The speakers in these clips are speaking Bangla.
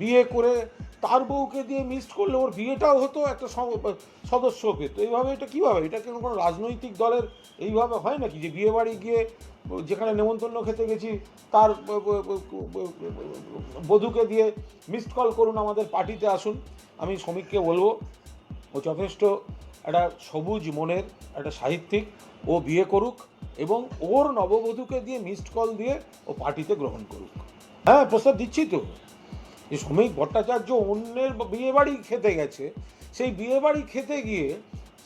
বিয়ে করে তার বউকে দিয়ে মিসড করলে ওর বিয়েটাও হতো একটা সম- সদস্য পেত এইভাবে এটা কীভাবে? এটা কোনো কোনো রাজনৈতিক দলের এইভাবে হয় নাকি? যে বিয়ে বাড়ি গিয়ে যেখানে নেমন্তন্ন খেতে গেছি, তার বধূকে দিয়ে মিসড কল করুন আমাদের পার্টিতে আসুন। আমি শ্রমিককে বলব, ও যথেষ্ট একটা সবুজ মনের একটা সাহিত্যিক, ও বিয়ে করুক এবং ওর নববধূকে দিয়ে মিসড কল দিয়ে ও পার্টিতে গ্রহণ করুক। হ্যাঁ প্রস্তাব দিচ্ছি তো? যে শ্রমিক ভট্টাচার্য অন্যের বিয়ে বাড়ি খেতে গেছে, সেই বিয়ে বাড়ি খেতে গিয়ে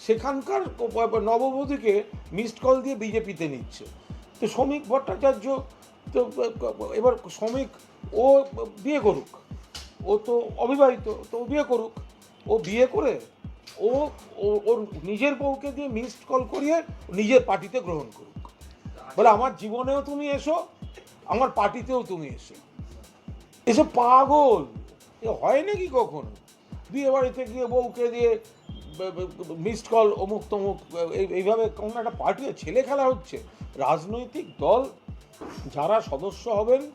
সেখানকার নববধূকে মিসড কল দিয়ে বিজেপিতে নিচ্ছে। তো শ্রমিক ভট্টাচার্য তো, এবার শ্রমিক ও বিয়ে করুক, ও তো অবিবাহিত, তো ও বিয়ে করুক, ও বিয়ে করে ও- ওর নিজের বউকে দিয়ে মিসড কল করিয়ে নিজের পার্টিতে গ্রহণ করুক। বলে, আমার জীবনেও তুমি এসো, আমার পার্টিতেও তুমি এসো। এসব পাগল। এ হয় নাকি কখনো? বিয়ে বাড়িতে গিয়ে বউকে দিয়ে মিসড কল অমুক তমুক এই- এইভাবে কোনো একটা পার্টি ছেলে খেলা হচ্ছে। রাজনৈতিক দল, যারা সদস্য হবেন,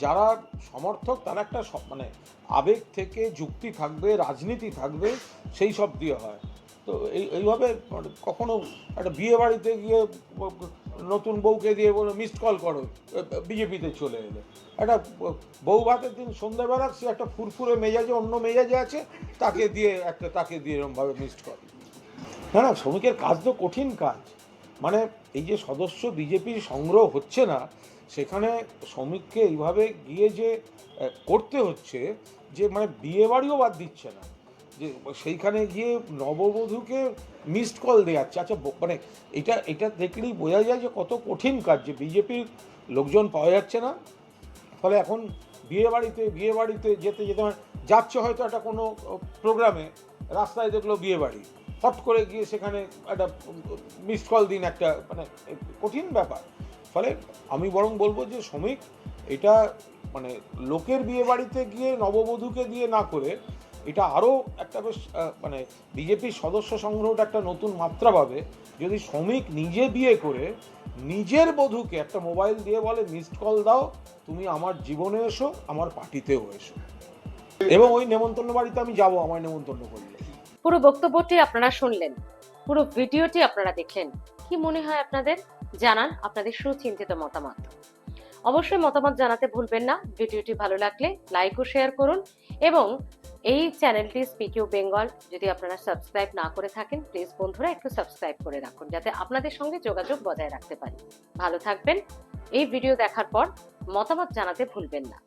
যারা সমর্থক, তারা একটা মানে আবেগ থেকে যুক্তি থাকবে, রাজনীতি থাকবে, সেই সব দিয়ে হয়। তো এই, এইভাবে মানে কখনো একটা বিয়ে বাড়িতে গিয়ে নতুন বউকে দিয়ে বলে মিসড কল করো। বিজেপিতে চলে এলে। একটা বউ ভাতের দিন সন্ধ্যাবেলা সে একটা ফুরফুরে মেজাজে, অন্য মেজাজে আছে, তাকে দিয়ে একটা, তাকে দিয়ে এরমভাবে মিসড কল না না, শ্রমিকের কাজ তো কঠিন কাজ। মানে এই যে সদস্য বিজেপির সংগ্রহ হচ্ছে না, সেখানে শ্রমিককে এইভাবে গিয়ে যে করতে হচ্ছে, যে মানে বিয়ে বাড়িও বাদ দিচ্ছে না। যে সেইখানে গিয়ে নববধূকে মিসড কল দেওয়াচ্ছে আচ্ছা মানে এটা এটা দেখলেই বোঝা যায় যে কত কঠিন কাজ যে বিজেপির লোকজন পাওয়া যাচ্ছে না। ফলে এখন বিয়ে বাড়িতে বিয়ে বাড়িতে যেতে যেতে মানে যাচ্ছে হয়তো একটা কোনো প্রোগ্রামে রাস্তায় দেখল বিয়ে বাড়ি। হট করে গিয়ে সেখানে একটা মিসড কল দিন একটা মানে কঠিন ব্যাপার। ফলে আমি বরং বলব যে শ্রমিক, এটা মানে লোকের বিয়ে বাড়িতে গিয়ে, নববধূকে দিয়ে না করে এটা আরও একটা বেশ মানে বিজেপির সদস্য সংগ্রহটা একটা নতুন মাত্রা পাবে। যদি শ্রমিক নিজে বিয়ে করে, নিজের বধূকে একটা মোবাইল দিয়ে বলে মিসড কল দাও, তুমি আমার জীবনে এসো, আমার পার্টিতেও এসো। এবং ওই নেমন্তন্ন বাড়িতে আমি যাব আমার নেমন্তন্ন করলে পুরো বক্তব্যটি আপনারা শুনলেন, পুরো ভিডিওটি আপনারা দেখলেন কি মনে হয় আপনাদের? জানান আপনাদের সুচিন্তিত মতামত। অবশ্যই মতামত জানাতে ভুলবেন না। ভিডিওটি ভালো লাগলে লাইক ও শেয়ার করুন এবং এই চ্যানেলটি স্পিকিউ বেঙ্গল, যদি আপনারা সাবস্ক্রাইব না করে থাকেন, প্লিজ বন্ধুরা একটু সাবস্ক্রাইব করে রাখুন, যাতে আপনাদের সঙ্গে যোগাযোগ বজায় রাখতে পারি। ভালো থাকবেন। এই ভিডিও দেখার পর মতামত জানাতে ভুলবেন না।